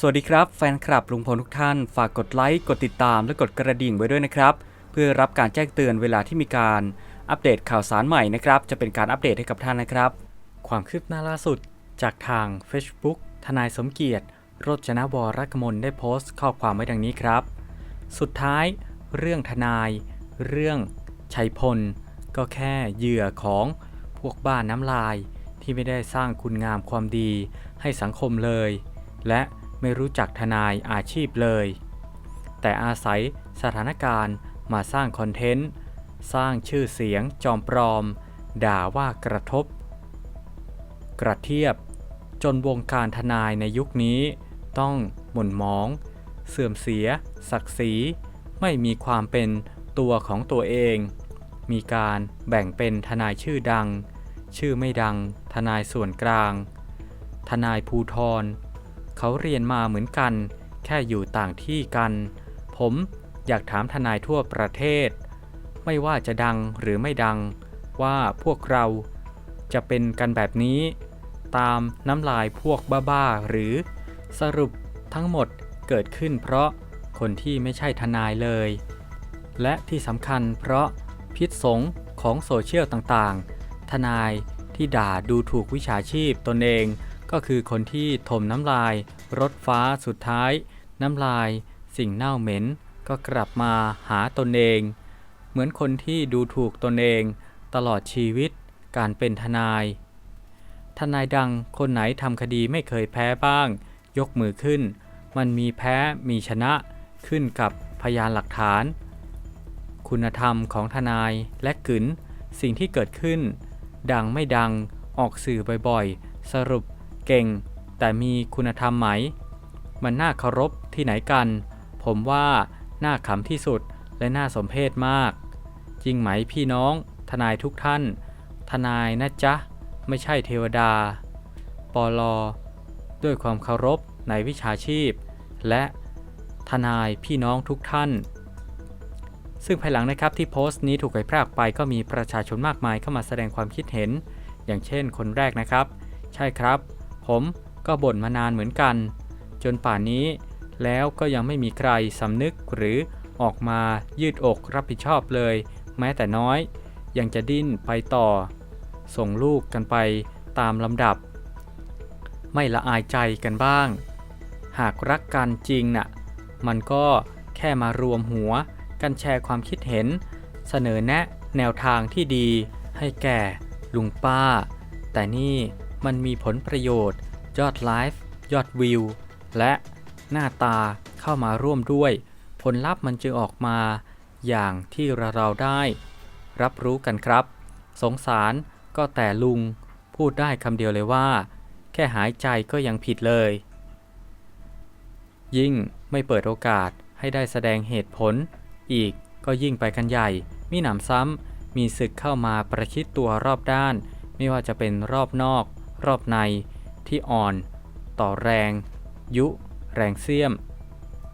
สวัสดีครับแฟนคลับลุงพลทุกท่าน ฝากกดไลค์ กดติดตามและกดกระดิ่งไว้ด้วยนะครับ เพื่อรับการแจ้งเตือนเวลาที่มีการอัปเดตข่าวสารใหม่นะครับ จะเป็นการอัปเดตให้กับท่านนะครับ ความคืบหน้าล่าสุด จากทาง Facebook ทนายสมเกียรติโรจนวรกมลได้โพสต์ข้อความไว้ดังนี้ครับ สุดท้าย เรื่องทนาย เรื่องชัยพล ก็แค่เหยื่อของพวกบ้านน้ำลายที่ไม่ได้สร้างคุณงามความดีให้สังคมเลย และ ไม่รู้จักทนายอาชีพเลย แต่อาศัยสถานการณ์มาสร้างคอนเทนต์ สร้างชื่อเสียงจอมปลอม ด่าว่ากระทบ กระเทียบ จนวงการทนายในยุคนี้ต้องหม่นมอง เสื่อมเสีย ศักดิ์ศรี ไม่มีความเป็นตัวของตัวเอง มีการแบ่งเป็นทนายชื่อดัง ชื่อไม่ดัง ทนายส่วนกลาง ทนายภูทร เขาเรียนมาเหมือนกัน แค่อยู่ต่างที่กัน ผมอยากถามทนายทั่วประเทศ ไม่ว่าจะดังหรือไม่ดัง ว่าพวกเราจะเป็นกันแบบนี้ ตามน้ำลายพวกบ้าๆหรือสรุปทั้งหมดเกิดขึ้นเพราะคนที่ไม่ใช่ทนายเลย และที่สำคัญเพราะพิษสงของโซเชียลต่างๆ ทนายที่ด่าดูถูกวิชาชีพตนเอง ก็คือคนที่ถมน้ำลาย รถฟ้าสุดท้าย น้ำลาย สิ่งเน่าเหม็น ก็กลับมาหาตนเอง เหมือนคนที่ดูถูกตนเอง ตลอดชีวิต การเป็นทนาย ทนายดังคนไหนทำคดีไม่เคยแพ้บ้าง ยกมือขึ้น มันมีแพ้มีชนะขึ้นกับพยานหลักฐาน คุณธรรมของทนายและกึนสิ่งที่เกิดขึ้น ดังไม่ดังออกสื่อบ่อยๆ สรุป เก่ง แต่มีคุณธรรมไหม มันน่าเคารพที่ไหนกัน ผมว่าน่าขำที่สุดและน่าสมเพชมาก จริงไหมพี่น้อง ทนายทุกท่าน ทนายนะจ๊ะ ไม่ใช่เทวดา ปลอ ด้วยความเคารพในวิชาชีพ และทนายพี่น้องทุกท่าน ซึ่งภายหลังนะครับที่โพสต์นี้ถูกเผยแพร่ออกไปก็มีประชาชนมากมายเข้ามาแสดงความคิดเห็น อย่างเช่นคนแรกนะครับ ใช่ครับ ผมก็บ่นมานานเหมือนกัน จนป่านนี้แล้วก็ยังไม่มีใครสำนึกหรือออกมายืดอกรับผิดชอบเลย แม้แต่น้อย ยังจะดิ้นไปต่อ ส่งลูกกันไปตามลำดับ ไม่ละอายใจกันบ้าง หากรักกันจริงน่ะ มันก็แค่มารวมหัวกันแชร์ความคิดเห็น เสนอแนะแนวทางที่ดีให้แก่ลุงป้า แต่นี่ มันมีผลประโยชน์ ยอดไลฟ์ยอดวิว และหน้าตาเข้ามาร่วมด้วย ผลลัพธ์มันจึงออกมา อย่างที่เราเราได้ รับรู้กันครับ สงสารก็แต่ลุงพูดได้คำเดียวเลยว่า แค่หายใจก็ยังผิดเลย ยิ่งไม่เปิดโอกาสให้ได้แสดงเหตุผล อีกก็ยิ่งไปกันใหญ่ มีหนำซ้ำมีศึกเข้ามาประชิดตัวรอบด้าน ไม่ว่าจะเป็นรอบนอก รอบใน ที่อ่อน ต่อแรง ยุ แรงเสี้ยม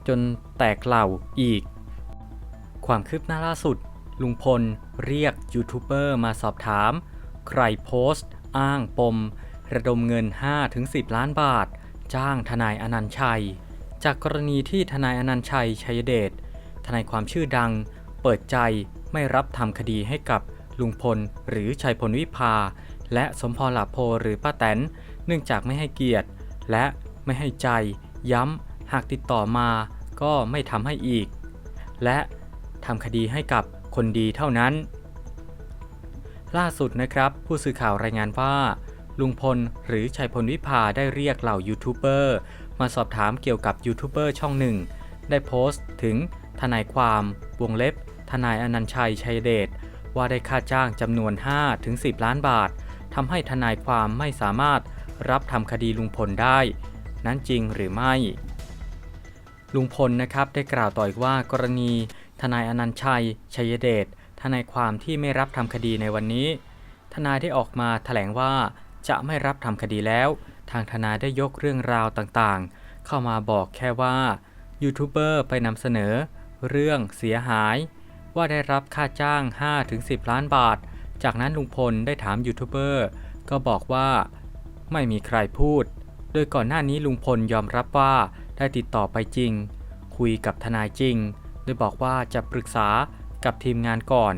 จนแตกเหล่าอีก ความคืบหน้าล่าสุด ลุงพลเรียกยูทูบเบอร์มาสอบถาม ใครโพสต์ อ้างปม ระดมเงิน 5-10 ล้านบาท จ้างทนายอนันต์ชัย จากกรณีที่ทนายอนันต์ชัยชัยเดชทนายความชื่อดัง เปิดใจไม่รับทำคดีให้กับลุงพลหรือชัยพลวิภา และสมพรหลาโพหรือป้าแตน เนื่องจากไม่ให้เกียรติ และไม่ให้ใจ ย้ำ หากติดต่อมาก็ไม่ทำให้อีก และทำคดีให้กับคนดีเท่านั้น ล่าสุดนะครับ ผู้สื่อข่าวรายงานว่า ลุงพลหรือชัยพลวิภาได้เรียกเหล่ายูทูบเบอร์มาสอบถามเกี่ยวกับยูทูบเบอร์ช่องหนึ่ง ได้โพสต์ถึงทนายความวงเล็บ ทนายอนันชัยชัยเดชว่าได้ค่าจ้างจำนวน 5-10 ล้านบาท ทำให้ทนายความไม่สามารถรับทำคดีลุงพลได้ นั้นจริงหรือไม่ ลุงพลนะครับได้กล่าวต่ออีกว่ากรณีทนายอนันต์ชัย ชัยเดชทนายความที่ไม่รับทำคดีในวันนี้ ทนายได้ออกมาแถลงว่าจะไม่รับทำคดีแล้ว ทางทนายได้ยกเรื่องราวต่างๆ เข้ามาบอกแค่ว่ายูทูบเบอร์ไปนำเสนอ เรื่องเสียหาย ว่าได้รับค่าจ้าง 5-10 ล้านบาท จากนั้นลุงพลได้ถามยูทูบเบอร์ก็บอกว่า ไม่มีใครพูด โดยก่อนหน้านี้ลุงพลยอมรับว่าได้ติดต่อไปจริง คุยกับทนายจริง โดยบอกว่าจะปรึกษากับทีมงานก่อน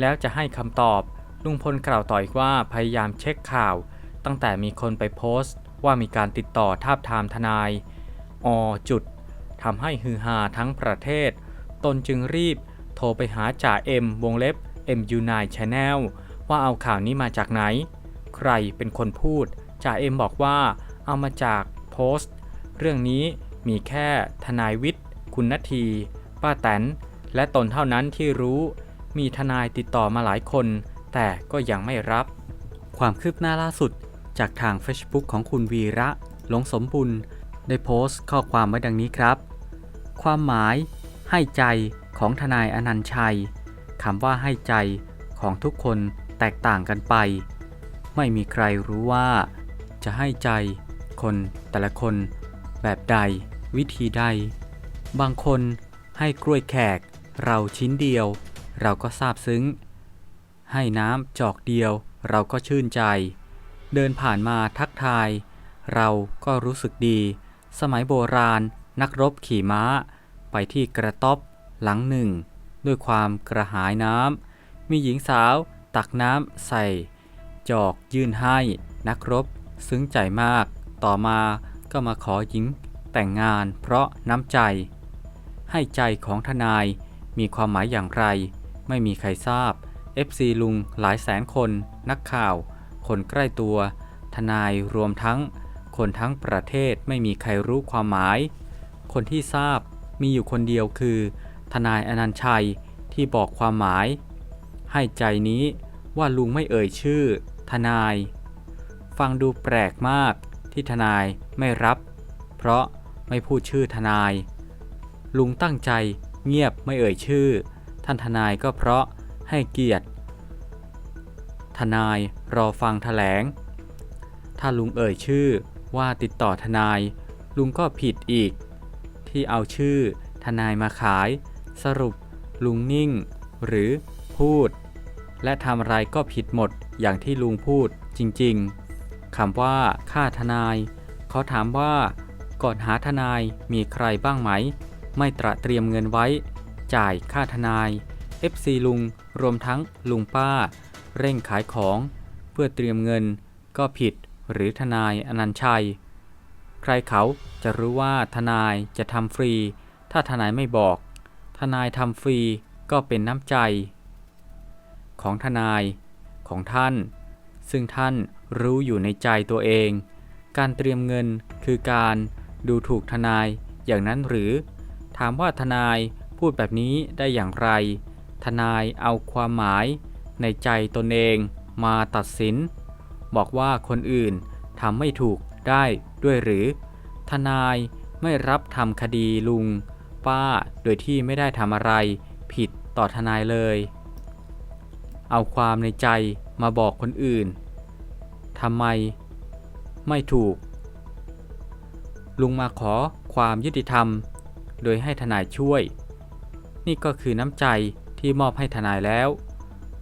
แล้วจะให้คำตอบลุงพลกล่าวต่ออีกว่าพยายามเช็คข่าว ตั้งแต่มีคนไปโพสต์ ว่ามีการติดต่อทาบทามทนายอจุดทำให้ฮือฮาทั้งประเทศ ตนจึงรีบโทรไปหาจ่าเอ็มวงเล็บ MU9 Channel ว่าเอาข่าวนี้มาจากไหน ใครเป็นคนพูดจ่าเอ็มบอกว่าเอามาจากโพสต์ เรื่องนี้มีแค่ทนายวิทย์ คุณนาที ป้าแตน และตนเท่านั้นที่รู้ มีทนายติดต่อมาหลายคน แต่ก็ยังไม่รับ ความคืบหน้าล่าสุดจากทาง Facebook ของคุณวีระหลงสมบุญได้โพสต์ข้อความไว้ดังนี้ครับ ความหมายให้ใจของทนายอนันต์ชัยคำว่าให้ใจของทุกคน แตกต่างกันไป ไม่มีใครรู้ว่า จะให้ใจคนแต่ละคน แบบใด วิธีใด บางคนให้กล้วยแขก เราชิ้นเดียว เราก็ซาบซึ้ง ให้น้ำจอกเดียว เราก็ชื่นใจ เดินผ่านมาทักทาย เราก็รู้สึกดี สมัยโบราณนักรบขี่ม้า ไปที่กระต๊อบหลังหนึ่ง ด้วยความกระหายน้ำมีหญิงสาว ตักน้ำใส่ จอกยื่นให้นักรบ ซึ้งใจมาก ต่อมาก็มาขอหญิงแต่งงานเพราะน้ำใจ ให้ใจของทนายมีความหมายอย่างไร ไม่มีใครทราบ FC ลุงหลายแสนคน นักข่าว คนใกล้ตัว ทนายรวมทั้ง คนทั้งประเทศไม่มีใครรู้ความหมาย คนที่ทราบมีอยู่คนเดียวคือ ทนายอนันชัยที่บอกความหมาย ให้ใจนี้ ว่าลุงไม่เอ่ยชื่อ ทนาย ฟังดูแปลกมากที่ทนายไม่รับ เพราะไม่พูดชื่อทนาย ลุงตั้งใจเงียบไม่เอ่ยชื่อ ท่านทนายก็เพราะให้เกียรติ ทนายรอฟังแถลง ถ้าลุงเอ่ยชื่อว่าติดต่อทนาย ลุงก็ผิดอีก ที่เอาชื่อทนายมาขาย สรุปลุงนิ่ง หรือพูด และทำอะไรก็ผิดหมดอย่างที่ลุงพูดจริงๆคำว่าค่าทนาย เขาถามว่า ก่อนหาทนายมีใครบ้างไหม ไม่ตระเตรียมเงินไว้ จ่ายค่าทนาย FC ลุงรวมทั้งลุงป้า เร่งขายของ เพื่อเตรียมเงินก็ผิดหรือทนายอนันชัย ใครเขาจะรู้ว่าทนายจะทำฟรี ถ้าทนายไม่บอก ทนายทำฟรีก็เป็นน้ำใจ ของทนายของท่าน ซึ่งท่านรู้อยู่ในใจตัวเอง การเตรียมเงินคือการดูถูกทนายอย่างนั้นหรือ ถามว่าทนายพูดแบบนี้ได้อย่างไร ทนายเอาความหมายในใจตนเองมาตัดสิน บอกว่าคนอื่นทำไม่ถูกได้ด้วยหรือ ทนายไม่รับทำคดีลุง ป้าโดยที่ไม่ได้ทำอะไร ผิดต่อทนายเลย เอาความในใจมาบอกคนอื่นทำไม ไม่ถูก ลุงมาขอความยุติธรรม โดยให้ทนายช่วย นี่ก็คือน้ำใจที่มอบให้ทนายแล้ว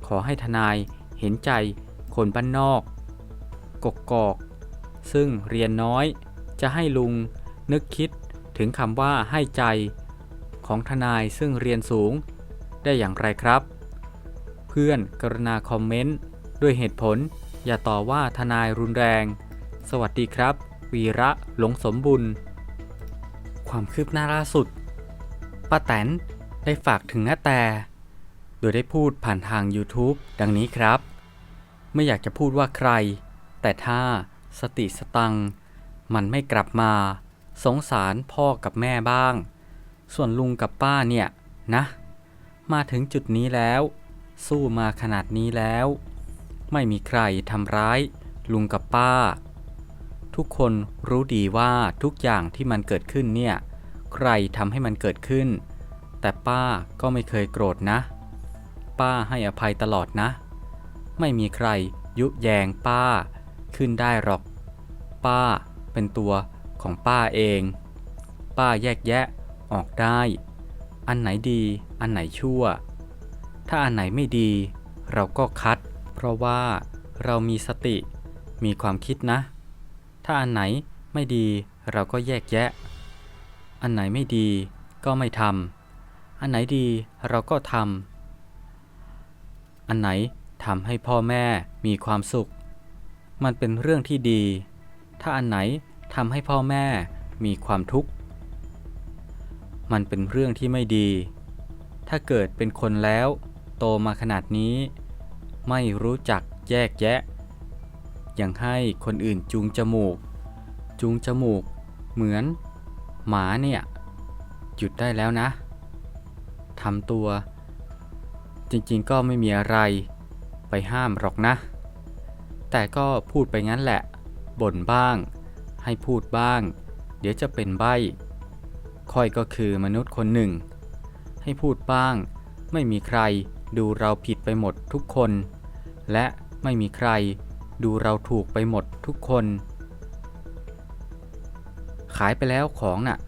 ขอให้ทนายเห็นใจคนบ้านนอก กกกอก ซึ่งเรียนน้อยจะให้ลุงนึกคิดถึงคำว่าให้ใจของทนายซึ่งเรียนสูงได้อย่างไรครับ พื่อนกรุณาคอมเมนต์ด้วยเหตุผล อย่าต่อว่าทนายรุนแรง สวัสดีครับ วีระหลงสมบุญ ความคืบหน้าล่าสุดป้าแตนได้ฝากถึงน้าแต่ โดยได้พูดผ่านทาง YouTube ดังนี้ครับ ไม่อยากจะพูดว่าใคร แต่ถ้าสติสตัง มันไม่กลับมา สงสารพ่อกับแม่บ้าง ส่วนลุงกับป้าเนี่ยนะ มาถึงจุดนี้แล้ว สู้มาขนาดนี้แล้ว ไม่มีใครทำร้าย ลุงกับป้า ทุกคนรู้ดีว่าทุกอย่างที่มันเกิดขึ้นเนี่ย ใครทำให้มันเกิดขึ้น แต่ป้าก็ไม่เคยโกรธนะ ป้าให้อภัยตลอดนะ ไม่มีใครยุแยงป้าขึ้นได้หรอก ป้าเป็นตัวของป้าเอง ป้าแยกแยะออกได้ อันไหนดี อันไหนชั่ว ถ้าอันไหนไม่ดี เราก็คัด เพราะว่าเรามีสติ มีความคิดนะ ถ้าอันไหนไม่ดีเราก็แยกแยะ อันไหนไม่ดีก็ไม่ทำ อันไหนดีเราก็ทำ อันไหนทำให้พ่อแม่มีความสุข มันเป็นเรื่องที่ดี ถ้าอันไหนทำให้พ่อแม่มีความทุกข์ มันเป็นเรื่องที่ไม่ดี ถ้าเกิดเป็นคนแล้ว ตมาขนาดนี้ ไม่รู้จักแยกแยะ ยังให้คนอื่นจูงจมูก จูงจมูก เหมือน หมาเนี่ย หยุดได้แล้วนะทำตัว จริงๆก็ไม่มีอะไร ไปห้ามหรอกนะ แต่ก็พูดไปงั้นแหละ บ่นบ้าง ให้พูดบ้าง เดี๋ยวจะเป็นใบ้ค่อยก็คือมนุษย์คนหนึ่ง ให้พูดบ้าง ไม่มีใคร ดูเราผิดไปหมดทุกคน และไม่มีใคร ดูเราถูกไปหมดทุกคน ขายไปแล้วของน่ะ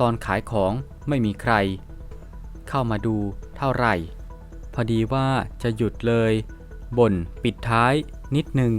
ตอนขายของไม่มีใคร เข้ามาดูเท่าไหร่ พอดีว่าจะหยุดเลยบ่นปิดท้ายนิดนึง